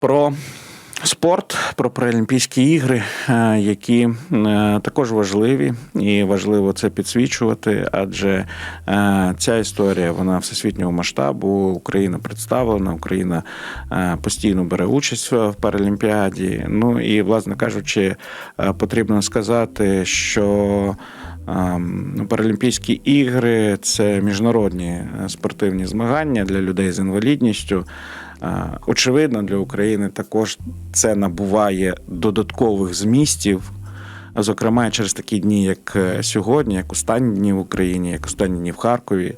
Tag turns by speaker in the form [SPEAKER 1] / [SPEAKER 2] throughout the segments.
[SPEAKER 1] Про спорт, про Паралімпійські ігри, е, які е, також важливі, і важливо це підсвічувати, адже е, ця історія вона всесвітнього масштабу. Україна представлена, Україна постійно бере участь в Паралімпіаді. Ну і, власне кажучи, потрібно сказати, що Ем, ну, Паралімпійські ігри це міжнародні спортивні змагання для людей з інвалідністю. Е, Очевидно, для України також це набуває додаткових змістів. Зокрема, через такі дні, як е, сьогодні, як останні дні в Україні, як останні дні в Харкові.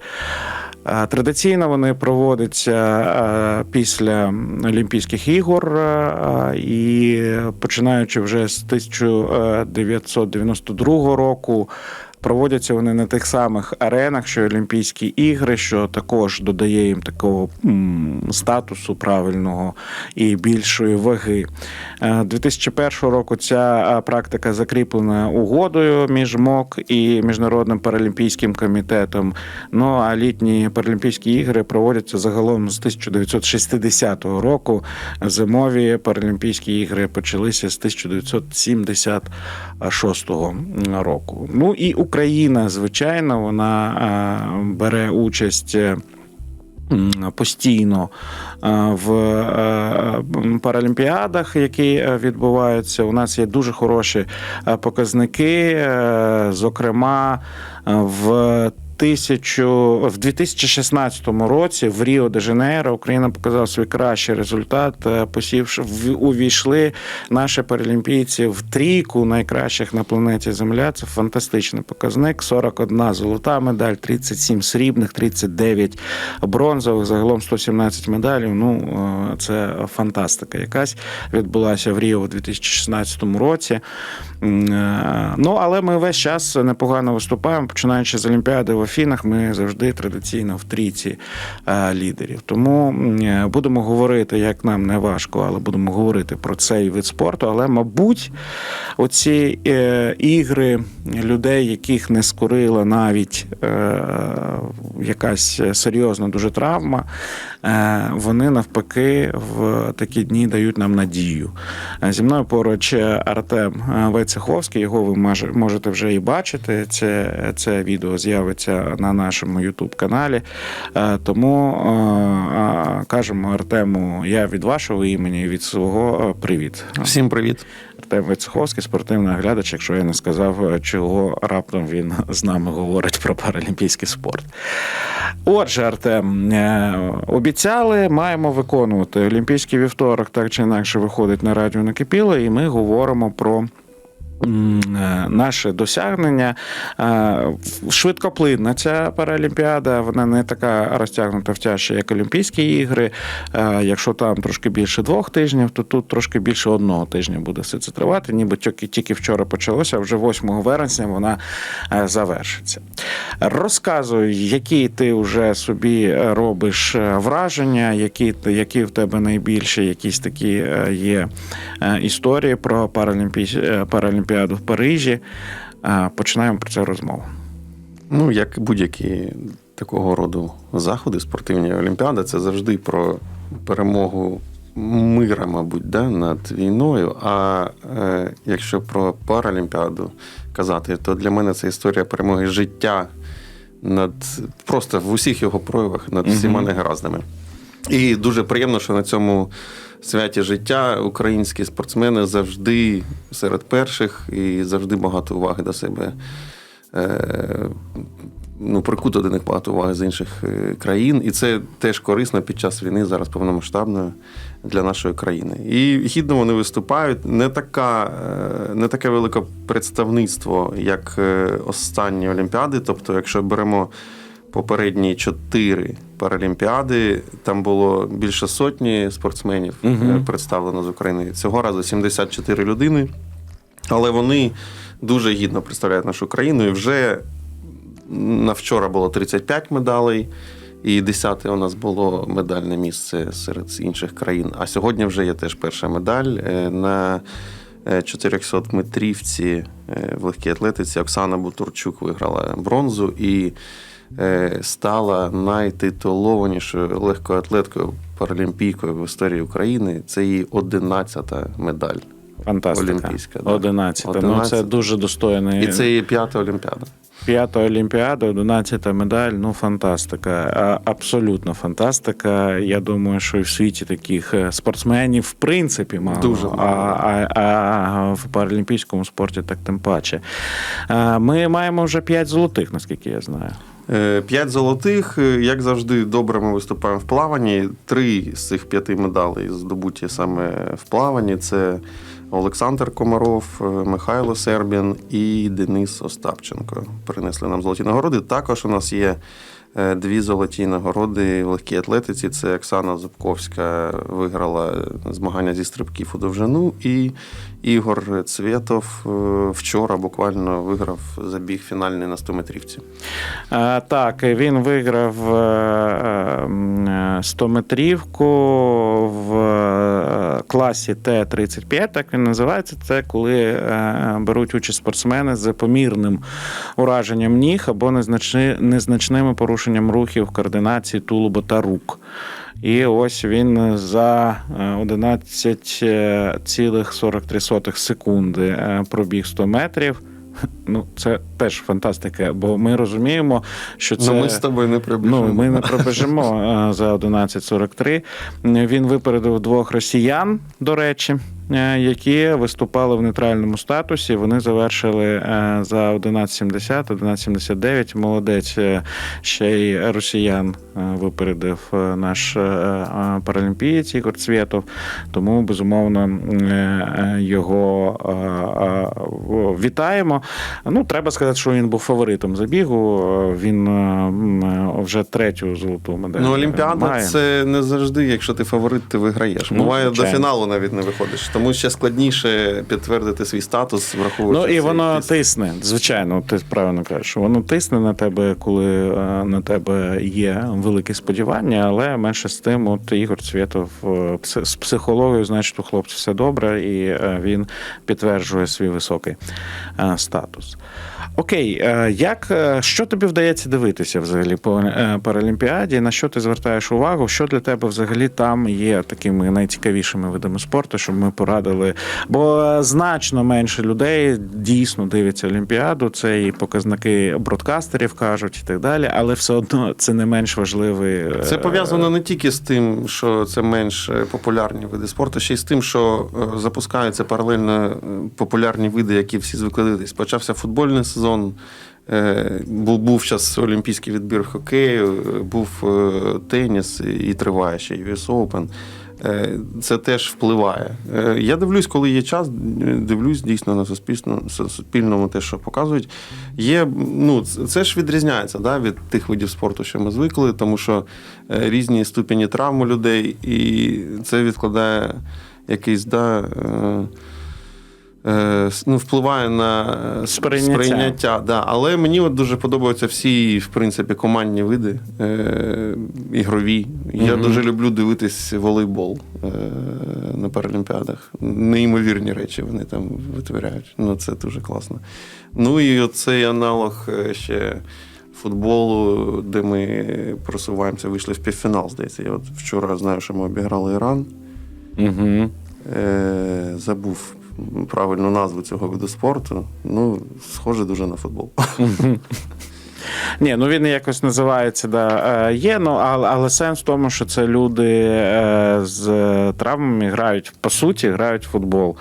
[SPEAKER 1] Е, Традиційно вони проводяться е, після Олімпійських ігор, е, і починаючи вже з 1992 року. Проводяться вони на тих самих аренах, що Олімпійські ігри, що також додає їм такого статусу правильного і більшої ваги. Е, 2001 року ця е, практика закріплена угодою між МОК і Міжнародним паралімпійським комітетом. Ну а літні паралімпійські ігри проводяться загалом з 1960 року. Зимові паралімпійські ігри почалися з 1976 року. Ну і Україна, звичайно, вона е, бере участь. е, Постійно е, в паралімпіадах, які відбуваються, у нас є дуже хороші показники. Зокрема, в тисячу в 2016 році в Ріо де Жанейро Україна показала свій кращий результат, е, посівши увійшли наші паралімпійці в трійку найкращих на планеті Земля. Це фантастичний показник. 41 золота медаль, 37 срібних, 39 бронзових, загалом 117 медалів. Ну е, це фантастика. Якась відбулася в Ріо у 2016 році. Е, Ну але ми весь час непогано виступаємо. Починаючи з Олімпіади в Афінах, ми завжди традиційно в трійці е, лідерів. Тому е, будемо говорити, як нам не важко, але будемо говорити про цей вид спорту. Але, мабуть, оці е, ігри людей, яких не скорила навіть якась серйозна дуже травма, вони навпаки в такі дні дають нам надію. Е, Зі мною поруч Артем е, Войцеховський, його ви можете вже і бачити. Це, це відео з'явиться на нашому youtube каналі. Е, Тому е, е, кажемо Артему, я від вашого імені, від свого е, привіт.
[SPEAKER 2] Всім привіт.
[SPEAKER 1] Артем Войцеховський, спортивний оглядач, якщо я не сказав, е, чого раптом він з нами говорить про паралімпійський спорт. Отже, Артем, е, обіцяли, маємо виконувати. Олімпійський вівторок так чи інакше виходить на радіо накипіло, і ми говоримо про. Е, Наше досягнення Е, швидкоплинна ця паралімпіада, вона не така розтягнута в тяжче, як Олімпійські ігри. Е, Якщо там трошки більше двох тижнів, то тут трошки більше одного тижня буде все це тривати. Ніби тільки, тільки вчора почалося, вже 8 вересня вона завершиться. Розказуй, які ти вже собі робиш враження, які, які в тебе найбільші якісь такі є історії про паралімпі... паралімпіаду в Парижі. Починаємо про це розмову.
[SPEAKER 2] Ну, як будь-які такого роду заходи, спортивні олімпіади, це завжди про перемогу мира, мабуть, да, над війною. А е, якщо про паралімпіаду казати, то для мене це історія перемоги життя над просто в усіх його проявах над всіма
[SPEAKER 1] Мгм.
[SPEAKER 2] негараздами. І дуже приємно, що на цьому святі життя українські спортсмени завжди серед перших і завжди багато уваги до себе. Е, ну, прикуто до них багато уваги з інших е, країн, і це теж корисно під час війни зараз повномасштабної для нашої країни. І гідно вони виступають. Не така, е, не таке велике представництво, як останні Олімпіади. Тобто, якщо беремо попередні чотири паралімпіади, там було більше сотні спортсменів
[SPEAKER 1] Мгм.
[SPEAKER 2] представлено з України. Цього разу 74 людини. Але вони дуже гідно представляють нашу країну. І вже на вчора було 35 медалей, і 10 у нас було медальне місце серед інших країн. А сьогодні вже є теж перша медаль е, на е, 400 метрівці е, в легкій атлетиці. Оксана Бутурчук виграла бронзу. І стала найтитулованішою легкоатлеткою паралімпійкою в історії України. Це її 11-та медаль.
[SPEAKER 1] Фантастика.
[SPEAKER 2] Олімпійська, да.
[SPEAKER 1] 11. Ну, це дуже достойний.
[SPEAKER 2] І це її п'ята Олімпіада.
[SPEAKER 1] П'ята Олімпіада, 11 медаль. Ну, фантастика. Абсолютно фантастика. Я думаю, що і в світі таких е, спортсменів в принципі мало.
[SPEAKER 2] Дуже
[SPEAKER 1] а,
[SPEAKER 2] мало.
[SPEAKER 1] а, а в паралімпійському спорті так тим паче. Ми маємо вже 5 золотих, наскільки я знаю.
[SPEAKER 2] Е, П'ять золотих, Е, як завжди, добре ми виступаємо в плаванні. Три з цих п'яти медалей здобуті саме в плаванні. Це Олександр Комаров, е, Михайло Сербін і Денис Остапченко. Принесли нам золоті нагороди. Також у нас є дві золоті нагороди в легкій атлетиці. Це Оксана Зубковська виграла змагання зі стрибків у довжину, і Ігор Цвєтов е, вчора буквально виграв забіг фінальний на 100 метрівці.
[SPEAKER 1] Так, він виграв е, е, м, е, 100-метрівку в е, класі Т-35, так він називається. Це коли е, беруть участь спортсмени з помірним ураженням ніг або незначни- незначними порушенням рухів координації тулуба та рук. І ось він за е, 11,43 секунди е, пробіг 100 метрів. Ну, це теж фантастика, бо ми розуміємо, що це
[SPEAKER 2] Ну, ми з тобою не прибіжимо.
[SPEAKER 1] Ну, ми не пробіжимо е, за 11.43. Він випередив двох росіян, до речі, е, які виступали в нейтральному статусі. Вони завершили е, за 11.70, 11.79. Молодець е, ще й росіян е, випередив е, наш е, е, паралімпієць Ігор Цвєтов. Тому, безумовно, е, е, його е, е, вітаємо. Ну, треба сказати, що він був фаворитом забігу. Е, Він е, е, вже третю золоту медаль.
[SPEAKER 2] Ну, Олімпіада
[SPEAKER 1] має.
[SPEAKER 2] це не завжди, якщо ти фаворит, ти виграєш.
[SPEAKER 1] Ну,
[SPEAKER 2] до фіналу навіть не виходиш. Тому ще складніше підтвердити свій статус, враховуючи.
[SPEAKER 1] Ну і воно
[SPEAKER 2] тиск.
[SPEAKER 1] тисне, звичайно, ти правильно кажеш. Воно тисне на тебе, коли е, на тебе є великі сподівання, але менше з тим, от Ігор Цвєтов е, з психологією, значить, у хлопця все добре, і е, він підтверджує свій високий е, статус. Окей, як що тобі вдається дивитися взагалі по паралімпіаді? На що ти звертаєш увагу? Що для тебе взагалі там є такими найцікавішими видами спорту, щоб ми порадили? Бо значно менше людей дійсно дивляться Олімпіаду. Це і показники бродкастерів кажуть, і так далі, але все одно це не менш важливий. е,
[SPEAKER 2] Це пов'язано не тільки з тим, що це менш е, популярні види спорту, ще й з тим, що е, запускаються паралельно популярні види, які всі звикли дивитись. Почався футбольний сезон. Був був час олімпійський відбір хокею, був теніс і триває ще US Open. Е, Це теж впливає. Е, Я дивлюсь, коли є час, дивлюсь дійсно на суспільно, суспільному те, що показують. Є, ну, це- ж відрізняється да, від тих видів спорту, що ми звикли, тому що е, різні ступені травм у людей, і це відкладає якийсь да, ну, впливає на е,
[SPEAKER 1] Сприйняття.
[SPEAKER 2] сприйняття да. Але мені от дуже подобаються всі, в принципі, командні види е, ігрові. Я
[SPEAKER 1] Мгм.
[SPEAKER 2] дуже люблю дивитись волейбол е, на Паралімпіадах. Неймовірні речі вони там витворяють. Ну, це дуже класно. Ну і оцей аналог е, ще футболу, де ми просуваємося, вийшли в півфінал, здається. Я от вчора знаю, що ми обіграли Іран.
[SPEAKER 1] Угу.
[SPEAKER 2] Е, забув правильну назву цього виду спорту. Ну, схоже дуже на футбол.
[SPEAKER 1] Ні, ну він якось називається, да, е, є, ну, але, але сенс в тому, що це люди е, з травмами грають, по суті, грають в футбол.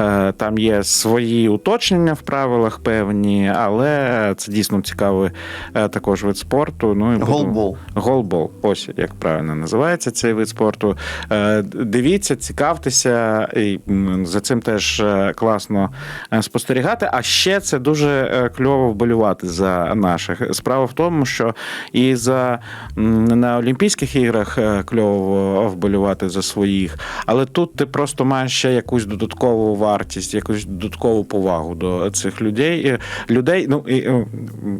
[SPEAKER 1] Е, Там є свої уточнення в правилах певні, але це дійсно цікавий е, також вид спорту. Ну, і
[SPEAKER 2] Голбол.
[SPEAKER 1] Голбол, ось як правильно називається цей вид спорту. Е, Дивіться, цікавтеся, і за цим теж е, класно е, спостерігати. А ще це дуже е, кльово вболювати за наших. Справа в тому, що і за на Олімпійських іграх е, кльово вболювати за своїх, але тут ти просто маєш ще якусь додаткову вартість, якусь додаткову повагу до цих людей. Людей, ну і, е,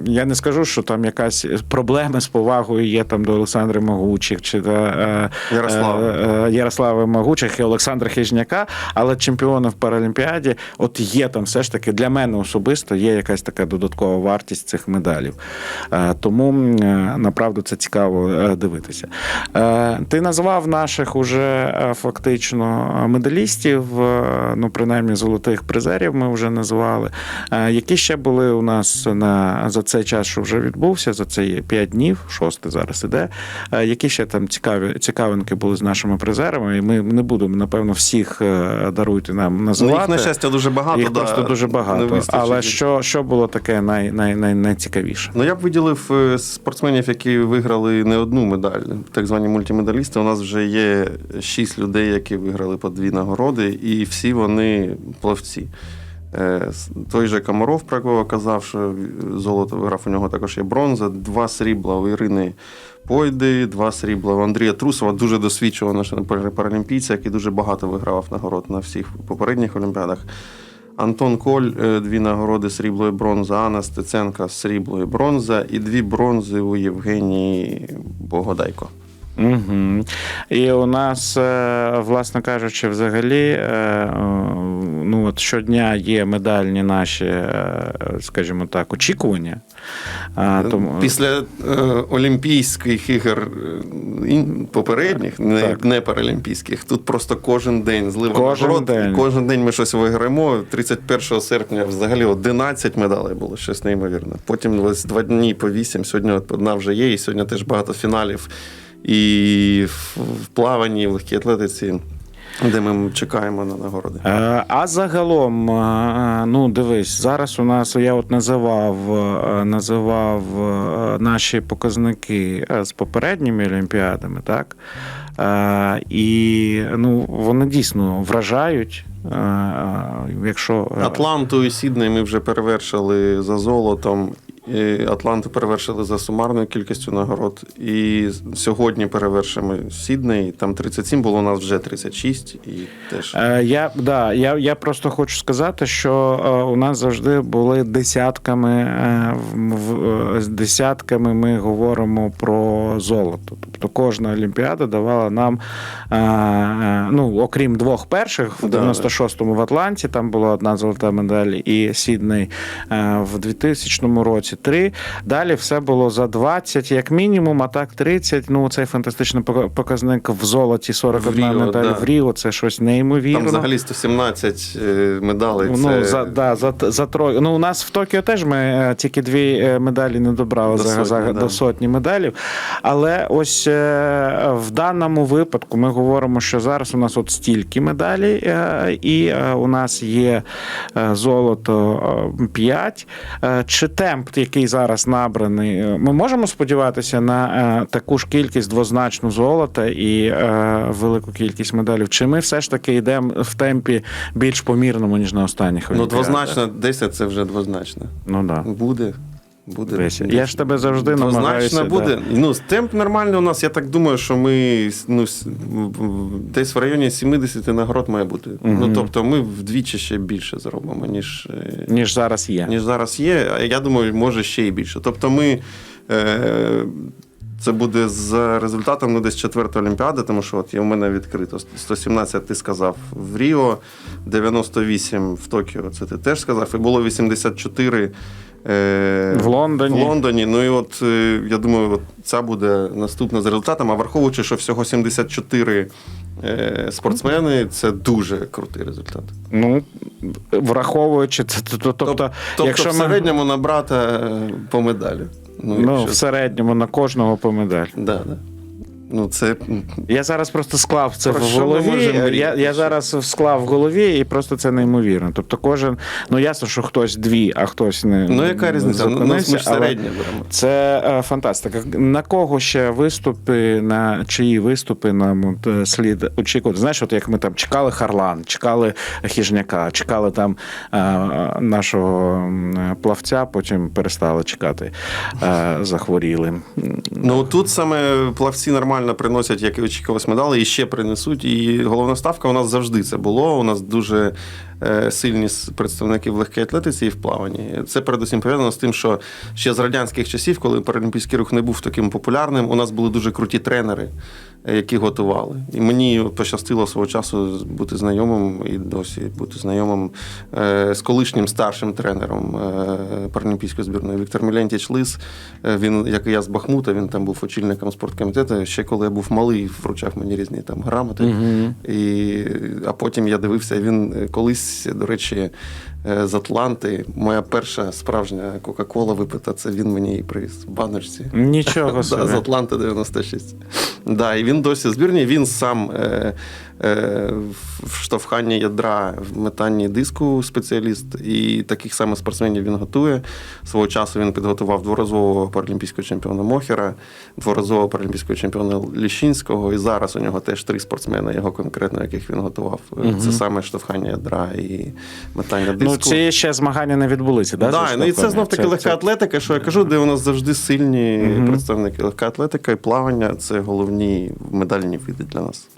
[SPEAKER 1] я не скажу, що там якась проблема з повагою є там до Олександра Могучих чи до е,
[SPEAKER 2] Ярослава.
[SPEAKER 1] е, е, Ярослава Могучих і Олександра Хижняка, але чемпіони в Паралімпіаді, от є там все ж таки для мене особисто є якась така додаткова вартість цих медалів. Е, Тому е, направду це цікаво е, дивитися. Ти назвав наших уже фактично медалістів, ну принаймні золотих призерів ми вже назвали. Які ще були у нас на за цей час, що вже відбувся, за цей 5 днів, шостий зараз іде. Які ще там цікаві цікавинки були з нашими призерами? І ми не будемо, напевно, всіх даруйте нам
[SPEAKER 2] Ну, їх, на щастя, дуже багато.
[SPEAKER 1] Їх
[SPEAKER 2] да,
[SPEAKER 1] просто дуже багато. Але що, що було таке най, най, най, найцікавіше?
[SPEAKER 2] Ну, я б виділив е, спортсменів, які виграли не одну медаль, так звані мультимедалісти. У нас вже є шість людей, які виграли по дві нагороди, і всі вони плавці. Е, Той же Комаров, про якого казав, що золото виграв, у нього також є бронза, два срібла у Ірини Пойди, два срібла у Андрія Трусова, дуже досвідченого нашого паралімпійця, який дуже багато вигравав нагород на всіх попередніх олімпіадах. Антон Коль, е, дві нагороди срібло і бронза, Анна Стеценка срібло і бронза, і дві бронзи у Євгенії Богодайко.
[SPEAKER 1] Угу. І у нас, е, власне кажучи, взагалі, е, ну от щодня є медальні наші, е, скажімо так, очікування. Тому...
[SPEAKER 2] Після е, Олімпійських ігор е, попередніх, не,
[SPEAKER 1] Так.
[SPEAKER 2] не паралімпійських, тут просто кожен день злива
[SPEAKER 1] Кожен
[SPEAKER 2] нагород,
[SPEAKER 1] день.
[SPEAKER 2] і кожен день ми щось виграємо. 31 серпня взагалі 11 медалей було, щось неймовірне. Потім два дні по 8, сьогодні одна вже є, і сьогодні теж багато фіналів. І в, в плаванні, і в легкій атлетиці, де ми чекаємо на нагороди.
[SPEAKER 1] Е, А загалом, е, ну дивись, зараз у нас я от називав, е, називав наші показники з попередніми олімпіадами, так? І ну, вони дійсно вражають. Якщо
[SPEAKER 2] Атланту і Сідней ми вже перевершили за золотом. І Атланту перевершили за сумарною кількістю нагород. І сьогодні перевершимо Сідней. Там 37 було, у нас вже 36. І теж
[SPEAKER 1] Е, Я, да, я, я просто хочу сказати, що е, у нас завжди були десятками, е, в- в- з десятками ми говоримо про золото. Тобто кожна Олімпіада давала нам, е, е, ну, окрім двох перших, в
[SPEAKER 2] Да,
[SPEAKER 1] 96-му в Атланті, там була одна золота медаль, і Сідней е, в 2000 році три. Далі все було за 20, як мінімум, а так 30. Ну, цей фантастичний показник в золоті 41
[SPEAKER 2] В Ріо,
[SPEAKER 1] медаль
[SPEAKER 2] да.
[SPEAKER 1] в Ріо. Це щось неймовірно.
[SPEAKER 2] там взагалі 117 е, медалей. Це...
[SPEAKER 1] Ну, за, да, за, за трой. Ну, у нас в Токіо теж ми е, тільки дві е, медалі не добрали
[SPEAKER 2] До
[SPEAKER 1] за,
[SPEAKER 2] сотні,
[SPEAKER 1] за,
[SPEAKER 2] да.
[SPEAKER 1] до сотні медалів. Але ось в даному випадку ми говоримо, що зараз у нас от стільки медалей, і у нас є золото 5. Чи темп, який зараз набраний, е, ми можемо сподіватися на е, таку ж кількість двозначну золота і е, велику кількість медалів? Чи ми все ж таки йдемо в темпі більш помірному, ніж на останніх
[SPEAKER 2] Ну,
[SPEAKER 1] Олімпіадах?
[SPEAKER 2] двозначно, 10 це вже двозначно.
[SPEAKER 1] Ну да.
[SPEAKER 2] Буде. Буде.
[SPEAKER 1] Десь. Я ж тебе завжди намагаюся.
[SPEAKER 2] буде. Ну, темп нормальний у нас. Я так думаю, що ми ну, десь в районі 70 нагород має бути. Ну, тобто ми вдвічі ще більше зробимо, ніж, е,
[SPEAKER 1] ніж зараз є.
[SPEAKER 2] ніж зараз є. А я думаю, може ще й більше. Тобто ми. Е, це буде за результатом ну, десь четвертої олімпіади, тому що от є у мене відкрито 117, ти сказав в Ріо, 98 в Токіо, це ти теж сказав, і було 84 е,
[SPEAKER 1] В Лондоні.
[SPEAKER 2] В Лондоні. Ну і от е, я думаю, от ця буде наступна за результатом. А враховуючи, що всього 74 е, спортсмени, це дуже крутий результат.
[SPEAKER 1] Ну, враховуючи це, то- то- тобто,
[SPEAKER 2] тобто
[SPEAKER 1] якщо
[SPEAKER 2] в
[SPEAKER 1] ми
[SPEAKER 2] середньому на брата е, по медалі. Ну,
[SPEAKER 1] ну,
[SPEAKER 2] якщо-
[SPEAKER 1] в середньому на кожного по медаль.
[SPEAKER 2] Да, да. Ну, це
[SPEAKER 1] Я зараз просто склав це
[SPEAKER 2] Про
[SPEAKER 1] в голові. Я, я зараз склав в голові, і просто це неймовірно. Тобто, кожен, ну ясно, що хтось дві, а хтось не
[SPEAKER 2] ну яка різниця? Ну, ми ж
[SPEAKER 1] але-
[SPEAKER 2] беремо.
[SPEAKER 1] Це е, фантастика. На кого ще виступи, на чиї виступи нам от, е, слід очікувати? Знаєш, от як ми там чекали Харлан, чекали Хіжняка, чекали там е, нашого плавця, потім перестали чекати, е, захворіли.
[SPEAKER 2] Ну тут саме плавці нормально приносять, як і очікувалось медали, і ще принесуть. І головна ставка у нас завжди це було. У нас дуже сильні представники в легкій атлетиці і в плаванні. Це передусім пов'язано з тим, що ще з радянських часів, коли паралімпійський рух не був таким популярним, у нас були дуже круті тренери. е, які готували. І мені пощастило свого часу бути знайомим і досі бути знайомим е, з колишнім старшим тренером е, паралімпійської збірної Віктор Мілентіч Лис. Е, Він, як і я з Бахмута, він там був очільником спорткомітету. Ще коли я був малий, вручав мені різні там грамоти.
[SPEAKER 1] Мгм.
[SPEAKER 2] І, а потім я дивився, він е, колись, до речі, е, з Атланти. Моя перша справжня Кока-Кола випита, це він мені її привіз в баночці.
[SPEAKER 1] Нічого
[SPEAKER 2] Да, з. Атланти 96. Да, і він досі збірний. Він сам е, в штовханні ядра, в метанні диску спеціаліст, і таких саме спортсменів він готує. Свого часу він підготував дворазового паралімпійського чемпіона Мохера, дворазового паралімпійського чемпіона Ліщинського. І зараз у нього теж три спортсмени, його конкретно, яких він готував. Це саме штовхання ядра і метання диску.
[SPEAKER 1] Ну, ці ще змагання не відбулися, да?
[SPEAKER 2] Да, ну і це знов таки
[SPEAKER 1] Це-
[SPEAKER 2] легка
[SPEAKER 1] це-
[SPEAKER 2] атлетика, що я кажу, де у нас завжди сильні
[SPEAKER 1] Мгм.
[SPEAKER 2] представники. Легка атлетика і плавання це головні медальні види для нас.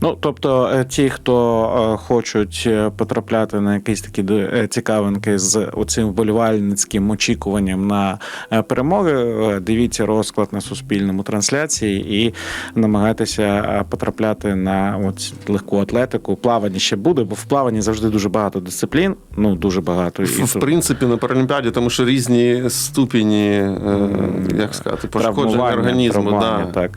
[SPEAKER 1] Ну, тобто, е, ті, хто е, хочуть е, потрапляти на якісь такі цікавинки з оцим вболівальницьким очікуванням на перемоги, дивіться розклад на суспільному трансляції і намагайтеся потрапляти на от легку атлетику. Плавання ще буде, бо в плаванні завжди дуже багато дисциплін. Ну дуже багато. І
[SPEAKER 2] В, принципі, на Паралімпіаді, тому що різні ступені, як сказати, пошкодження організму. Да.
[SPEAKER 1] так.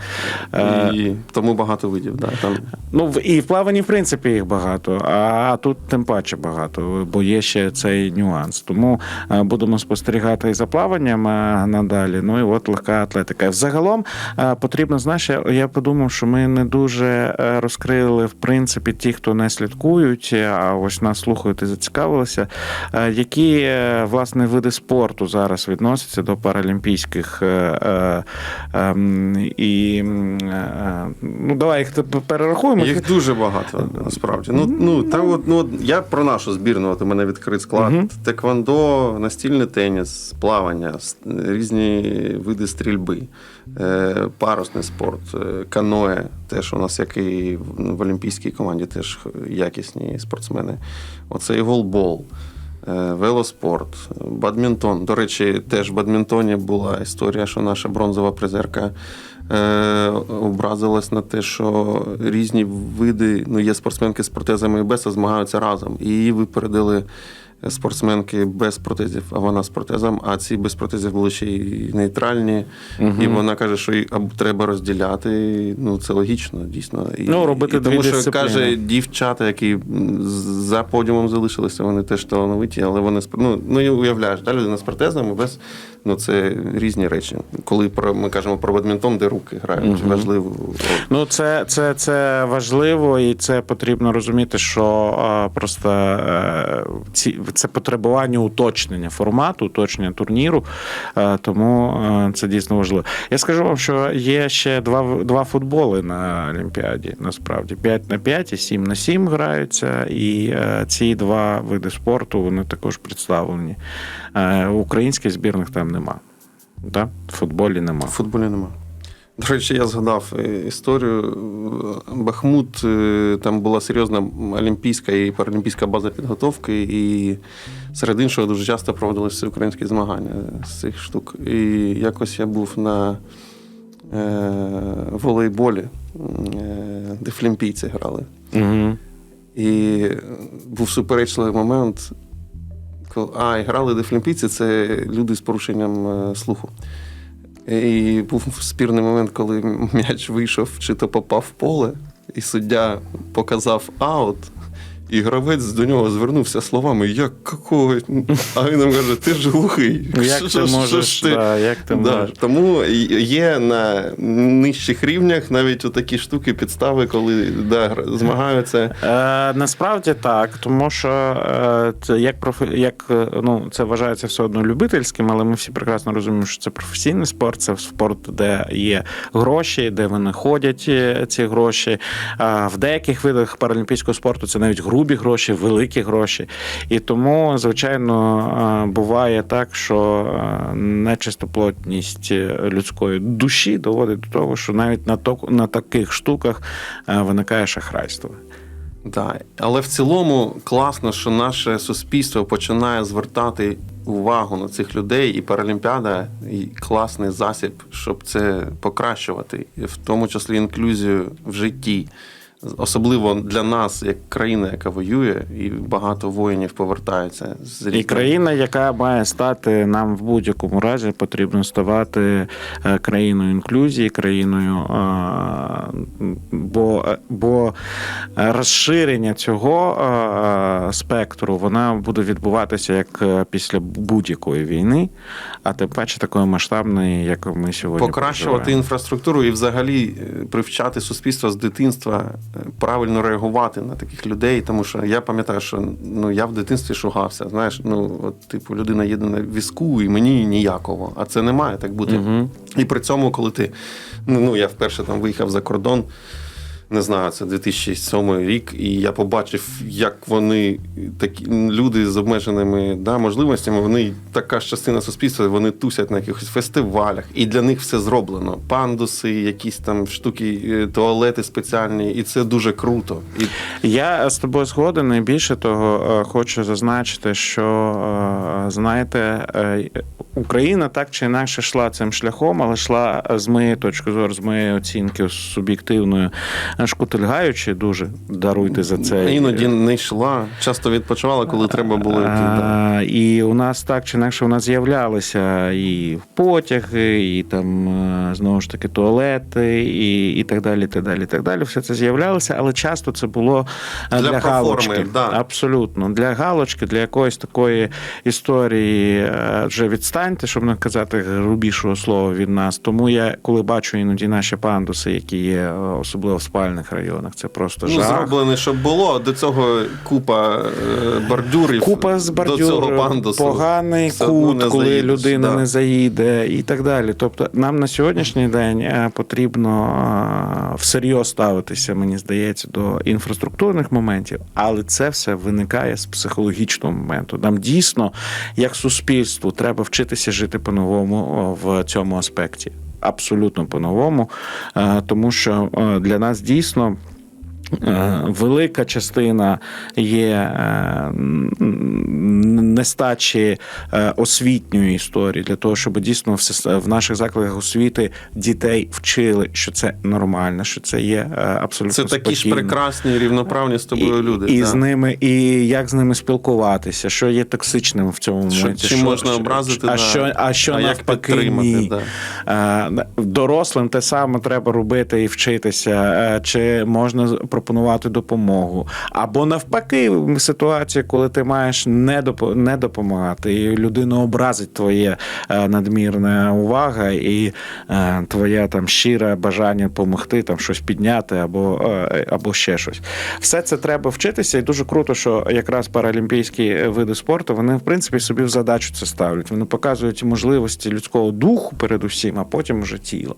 [SPEAKER 2] І тому багато видів. Да, там.
[SPEAKER 1] Ну, і в плаванні, в принципі, їх багато, а тут тим паче багато, бо є ще цей нюанс. Тому е, будемо спостерігати і за плаванням е, надалі. Ну і от легка атлетика. Взагалом е, потрібно, знаєш, я- подумав, що ми не дуже розкрили, в принципі, ті, хто не слідкують, а ось нас слухають і зацікавилися, які власне види спорту зараз відносяться до паралімпійських. ем, І ну давай їх т- перерахуємо.
[SPEAKER 2] Їх дуже багато насправді. Ну, ну, та от, ну, я про нашу збірну, от у мене відкрит склад.
[SPEAKER 1] Мгм.
[SPEAKER 2] Tekвондо, настільний теніс, плавання, різні види стрільби, е, парусний спорт, е, каное, теж у нас, як і в в олімпійській команді, теж якісні спортсмени. Оце і голбол. е, Велоспорт, бадмінтон. До речі, теж в бадмінтоні була історія, що наша бронзова призерка образилась на те, що різні види, ну є спортсменки з протезами і без, а змагаються разом. І її випередили спортсменки без протезів, а вона з протезом, а ці без протезів були ще й нейтральні. І вона каже, що їх треба розділяти. Ну, це логічно, дійсно. І,
[SPEAKER 1] Ну, робити
[SPEAKER 2] і тому що
[SPEAKER 1] дисципліни.
[SPEAKER 2] каже, дівчата, які за подіумом залишилися, вони теж талановиті, але вони ну, ну і уявляєш, да, людина з протезами без ну це різні речі. Коли про ми кажемо про бадмінтон, де руки грають
[SPEAKER 1] Мгм.
[SPEAKER 2] важливу роль.
[SPEAKER 1] Ну, це, це, це важливо, і це потрібно розуміти, що а, просто е, ці, це потребування уточнення формату, уточнення турніру. е, тому е, це дійсно важливо. Я скажу вам, що є ще два, два футболи на Олімпіаді. Насправді 5 на 5 і 7 на 7 граються. І ці два види спорту вони також представлені. Е, українських збірних там нема. Да? В футболі нема.
[SPEAKER 2] В футболі нема. До речі, я згадав е, історію. Бахмут, е, там була серйозна олімпійська і паралімпійська база підготовки, і серед іншого дуже часто проводилися всеукраїнські змагання з цих штук. І якось я був на е, волейболі, е, де флімпійці грали.
[SPEAKER 1] Угу.
[SPEAKER 2] І був суперечливий момент. А, і грали дефлімпійці, це люди з порушенням е, слуху. І був спірний момент, коли м'яч вийшов, чи то попав в поле, і суддя показав аут, і гравець до нього звернувся словами: як какого? А він нам каже, ти ж глухий.
[SPEAKER 1] Як ти
[SPEAKER 2] що- що
[SPEAKER 1] можеш?
[SPEAKER 2] ти?»
[SPEAKER 1] Да, як ти
[SPEAKER 2] Да,
[SPEAKER 1] можеш?
[SPEAKER 2] Тому є на нижчих рівнях навіть такі штуки, підстави, коли да, змагаються.
[SPEAKER 1] Е, насправді так, тому що е, це як профі... як е, ну це вважається все одно любительським, але ми всі прекрасно розуміємо, що це професійний спорт, це спорт, де є гроші, де вони ходять е, ці гроші. В деяких видах паралімпійського спорту це навіть грубі гроші, великі гроші. І тому, звичайно, е, буває так, що е, нечистоплотність е, людської душі доводить до того, що навіть на на таких штуках виникає шахрайство.
[SPEAKER 2] Да. Але в цілому класно, що наше суспільство починає звертати увагу на цих людей, і Паралімпіада і класний засіб, щоб це покращувати, в тому числі інклюзію в житті. Особливо для нас, як країна, яка воює, і багато воїнів повертаються з
[SPEAKER 1] І країна, яка має стати нам в будь-якому разі, потрібно ставати е, країною інклюзії, країною, бо, бо розширення цього спектру вона буде відбуватися як е, після будь-якої війни, а тим паче такої масштабної, як ми сьогодні
[SPEAKER 2] покращувати
[SPEAKER 1] проживаємо.
[SPEAKER 2] інфраструктуру і взагалі е, привчати суспільство з дитинства правильно реагувати на таких людей. Тому що я пам'ятаю, що ну я в дитинстві шугався. Знаєш, ну от типу людина їде на візку, і мені ніякого. А це не має так бути.
[SPEAKER 1] Угу.
[SPEAKER 2] І при цьому, коли ти ну, ну я вперше там виїхав за кордон. Не знаю, це 2007 рік, і я побачив, як вони такі люди з обмеженими да, можливостями, вони така ж частина суспільства, вони тусять на якихось фестивалях, і для них все зроблено. Пандуси, якісь там штуки, е, туалети спеціальні, і це дуже круто. І
[SPEAKER 1] Я з тобою згоден, і більше того, е, хочу зазначити, що е, знаєте, Україна так чи інакше йшла цим шляхом, але йшла з моєї точки зору, з моєї оцінки суб'єктивною, е, шкутильгаючи дуже даруйте за це.
[SPEAKER 2] іноді не йшла, часто відпочивала, коли треба було йти.
[SPEAKER 1] А, І у нас так чи інакше у нас з'являлися і потяги, і там е, знову ж таки туалети, і, і так далі. так далі, так далі. Все це з'являлося, але часто це було е,
[SPEAKER 2] Для
[SPEAKER 1] для,
[SPEAKER 2] проформи,
[SPEAKER 1] галочки.
[SPEAKER 2] да.
[SPEAKER 1] Абсолютно. Для галочки, для якоїсь такої історії вже відстаньте, щоб не казати грубішого слова від нас. Тому я, коли бачу іноді наші пандуси, які є особливо в спальних районах, це просто
[SPEAKER 2] Ну,
[SPEAKER 1] жах.
[SPEAKER 2] зроблений, щоб було. До цього купа е, бордюрів.
[SPEAKER 1] Купа з
[SPEAKER 2] до цього пандусу.
[SPEAKER 1] поганий
[SPEAKER 2] Все
[SPEAKER 1] кут, коли
[SPEAKER 2] заїдеш,
[SPEAKER 1] людина
[SPEAKER 2] да.
[SPEAKER 1] не заїде, і так далі. Тобто, нам на сьогоднішній день е, потрібно е, всерйоз ставитися, мені здається, до інфраструктурних моментів, але це все виникає з психологічного моменту. Нам дійсно, як суспільству, треба вчитися жити по-новому в цьому аспекті. Абсолютно по-новому, Е, тому що е, для нас дійсно. Е, Велика частина є е, нестачі е, освітньої історії для того, щоб дійсно в наших закладах освіти дітей вчили, що це нормально, що це є абсолютно
[SPEAKER 2] Це такі ж прекрасні, рівноправні з тобою люди.
[SPEAKER 1] І
[SPEAKER 2] да.
[SPEAKER 1] з ними, і як з ними спілкуватися, що є токсичним в цьому
[SPEAKER 2] Що-
[SPEAKER 1] моменті.
[SPEAKER 2] чим можна образити,
[SPEAKER 1] а що, а що
[SPEAKER 2] А
[SPEAKER 1] навпаки
[SPEAKER 2] підтримати,
[SPEAKER 1] ні.
[SPEAKER 2] да.
[SPEAKER 1] Дорослим те саме треба робити і вчитися, чи можна з- пропонувати допомогу. Або навпаки, ситуація, коли ти маєш не, допо- не допомагати, і людину образить твоє е, надмірна увага і е, твоє там щире бажання допомогти, там щось підняти або, е, або ще щось. Все це треба вчитися, і дуже круто, що якраз паралімпійські види спорту вони в принципі собі в задачу це ставлять. Вони показують можливості людського духу передусім, а потім вже тіла.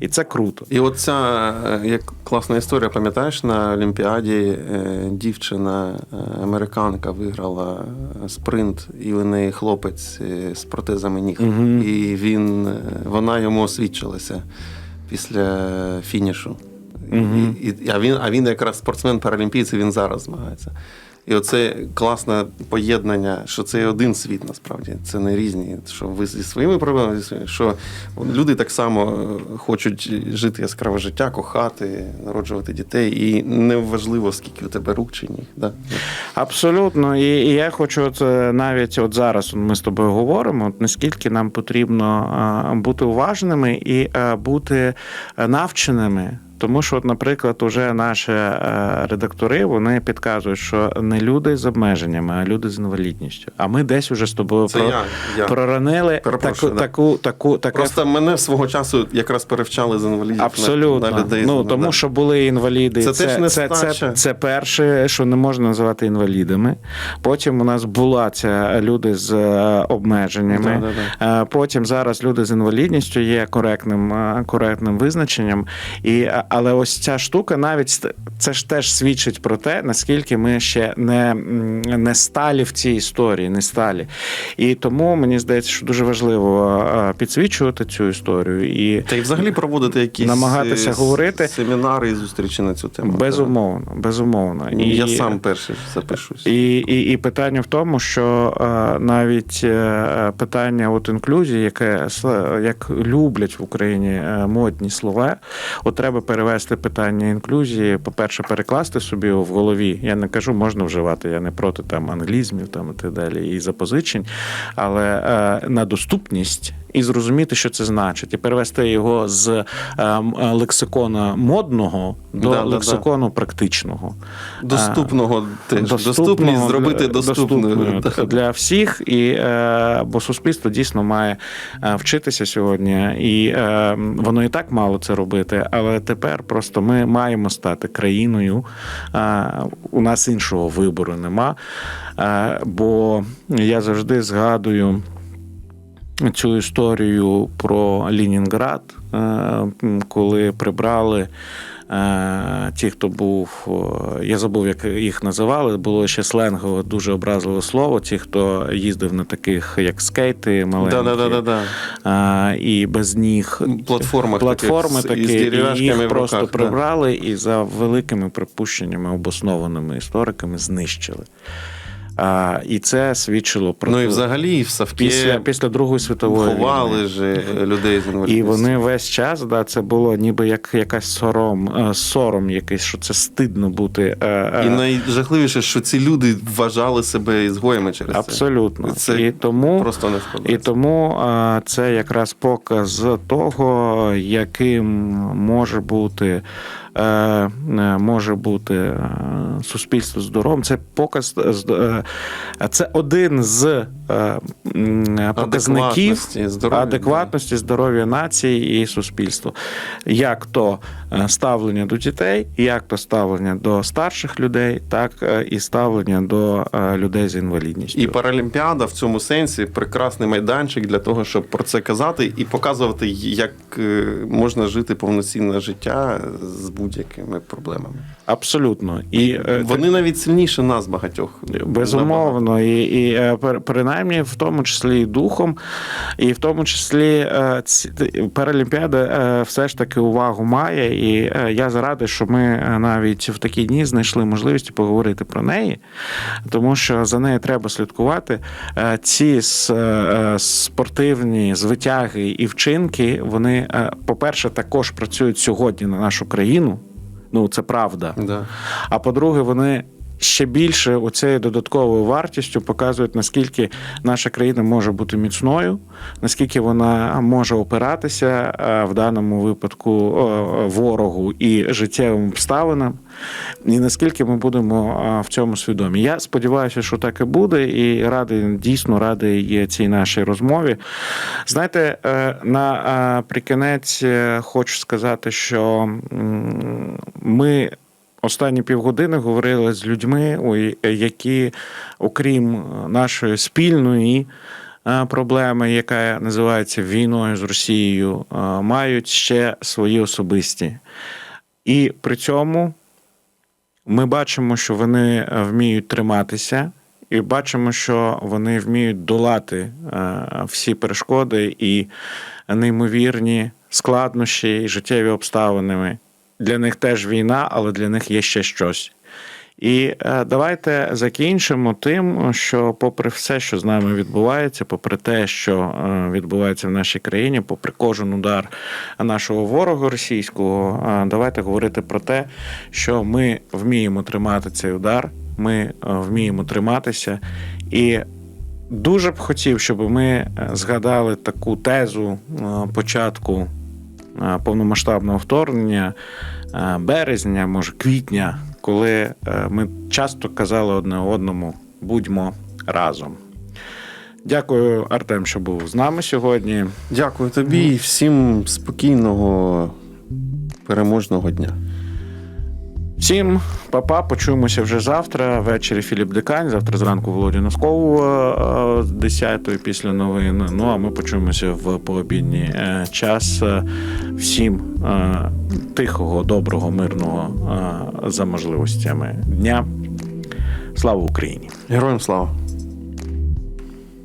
[SPEAKER 1] І це круто.
[SPEAKER 2] І оця як класна історія, пам'ятаєш, на Олімпіаді е, дівчина е, американка виграла е, спринт, і у неї хлопець з протезами ніг.
[SPEAKER 1] Угу.
[SPEAKER 2] І він, вона йому освідчилася після фінішу.
[SPEAKER 1] Угу.
[SPEAKER 2] І, і, а, він, а він якраз спортсмен паралімпійці, він зараз змагається. І оце класне поєднання, що це один світ насправді, це не різні. Що ви зі своїми проблемами, що люди так само е, хочуть жити яскраве життя, кохати, народжувати дітей, і не важливо, скільки у тебе рук чи ніг. Да?
[SPEAKER 1] Абсолютно, і, і я хочу от е, навіть от зараз ми з тобою говоримо, от наскільки нам потрібно е, бути уважними і бути навченими. Тому що, от, наприклад, уже наші е, редактори вони підказують, що не люди з обмеженнями, а люди з інвалідністю. А ми десь уже з тобою
[SPEAKER 2] Це
[SPEAKER 1] про,
[SPEAKER 2] я, я.
[SPEAKER 1] проронили таку,
[SPEAKER 2] да.
[SPEAKER 1] таку, таку, таке
[SPEAKER 2] Просто мене свого часу якраз перевчали з інвалідів
[SPEAKER 1] Абсолютно.
[SPEAKER 2] на людей.
[SPEAKER 1] ну тому
[SPEAKER 2] да.
[SPEAKER 1] що були інваліди.
[SPEAKER 2] Це
[SPEAKER 1] це,
[SPEAKER 2] теж
[SPEAKER 1] це, це,
[SPEAKER 2] нестача.
[SPEAKER 1] це, перше, що не можна називати інвалідами. Потім у нас була ця люди з е, обмеженнями.
[SPEAKER 2] Да-да-да.
[SPEAKER 1] Е, Потім зараз люди з інвалідністю є коректним, коректним визначенням. І, але ось ця штука навіть це ж теж свідчить про те, наскільки ми ще не, не сталі в цій історії, не сталі. І тому мені здається, що дуже важливо е, підсвічувати цю історію і
[SPEAKER 2] Та й взагалі проводити якісь
[SPEAKER 1] Намагатися
[SPEAKER 2] е,
[SPEAKER 1] говорити.
[SPEAKER 2] семінари і зустрічі на цю тему.
[SPEAKER 1] безумовно, безумовно.
[SPEAKER 2] Так. Я сам перший запишусь.
[SPEAKER 1] І, і, і питання в тому, що е, навіть питання от інклюзії, яке як люблять в Україні модні слова, от треба перевести питання інклюзії. По-перше, перекласти собі в голові. Я не кажу, можна вживати, я не проти там англізмів там і так далі, і запозичень, але е, на доступність. І зрозуміти, що це значить, і перевести його з е, е, лексикона модного до
[SPEAKER 2] Да-да-да.
[SPEAKER 1] лексикону практичного.
[SPEAKER 2] Доступного теж.
[SPEAKER 1] Доступного
[SPEAKER 2] Доступність зробити доступною.
[SPEAKER 1] для всіх, і е, бо суспільство дійсно має е, вчитися сьогодні, і е, воно і так мало це робити. Але тепер просто ми маємо стати країною. Е, у нас іншого вибору нема. Е, бо я завжди згадую. Цю історію про Лінінград, е, коли прибрали е, ті, хто був, я забув, як їх називали, було ще сленгове, дуже образливе слово. Ті, хто їздив на таких, як скейти, маленькі,
[SPEAKER 2] Да-да-да-да.
[SPEAKER 1] а, і без ніг.
[SPEAKER 2] Платформах
[SPEAKER 1] Платформи
[SPEAKER 2] таких з-
[SPEAKER 1] такі, і їх просто
[SPEAKER 2] руках, да.
[SPEAKER 1] прибрали і за великими припущеннями, обоснованими істориками, знищили. А, і це свідчило про
[SPEAKER 2] Ну і взагалі в Савке
[SPEAKER 1] після, після Другої світової
[SPEAKER 2] ховали
[SPEAKER 1] війни.
[SPEAKER 2] ж е, людей з інвалідністю.
[SPEAKER 1] І вони весь час, да, це було ніби як якась сором, е, сором якийсь, що це стидно бути. е,
[SPEAKER 2] І найжахливіше, що ці люди вважали себе ізгоями через це.
[SPEAKER 1] Абсолютно.
[SPEAKER 2] Це
[SPEAKER 1] і тому,
[SPEAKER 2] Просто не
[SPEAKER 1] і
[SPEAKER 2] вкладається.
[SPEAKER 1] тому е, це якраз показ того, яким може бути. Е, е, Може бути е, суспільство здоровим. Це показ це один з показників
[SPEAKER 2] Адекватності, здоров'я,
[SPEAKER 1] адекватності здоров'я нації і суспільства. Як то ставлення до дітей, як то ставлення до старших людей, так е, і ставлення до е, людей з інвалідністю.
[SPEAKER 2] І Паралімпіада в цьому сенсі прекрасний майданчик для того, щоб про це казати і показувати, як е, можна жити повноцінне життя з будь-якими проблемами.
[SPEAKER 1] Абсолютно. І е,
[SPEAKER 2] Вони навіть сильніше нас багатьох.
[SPEAKER 1] Безумовно, і, і е, принаймні в тому числі і духом, і в тому числі е, ці- Паралімпіада е, все ж таки увагу має. І е, я зарадий, що ми е, навіть в такі дні знайшли можливість поговорити про неї, тому що за нею треба слідкувати. Е, Ці спортивні звитяги і вчинки, вони, по-перше, також працюють сьогодні на нашу країну. Ну, це правда.
[SPEAKER 2] Да.
[SPEAKER 1] А по-друге, вони ще більше оцею додатковою вартістю показують, наскільки наша країна може бути міцною, наскільки вона може опиратися е, в даному випадку е, ворогу і життєвим обставинам, і наскільки ми будемо е, в цьому свідомі. Я сподіваюся, що так і буде, і радий, дійсно радий цій нашій розмові. Знаєте, наприкінець е, хочу сказати, що ми. Останні півгодини говорили з людьми, які, окрім нашої спільної е, проблеми, яка називається війною з Росією, е, мають ще свої особисті. І при цьому ми бачимо, що вони е, вміють триматися, і бачимо, що вони вміють долати всі перешкоди і неймовірні складнощі і життєві обставини. Для них теж війна, але для них є ще щось. І е, давайте закінчимо тим, що, попри все, що з нами відбувається, попри те, що е, відбувається в нашій країні, попри кожен удар нашого ворога російського, е, давайте говорити про те, що ми вміємо тримати цей удар, ми вміємо триматися. І дуже б хотів, щоб ми згадали таку тезу початку повномасштабного вторгнення е, березня, може квітня, коли е, ми часто казали одне одному будьмо разом. Дякую, Артем, що був з нами сьогодні.
[SPEAKER 2] Дякую тобі і всім спокійного переможного дня.
[SPEAKER 1] Всім папа, почуємося вже завтра. Ввечері Філіп Декань, завтра зранку Володя Носков е, з 10 після новин. Ну а ми почуємося в пообідній е, час. Всім е, тихого, доброго, мирного за можливостями дня. Слава Україні!
[SPEAKER 2] Героям слава!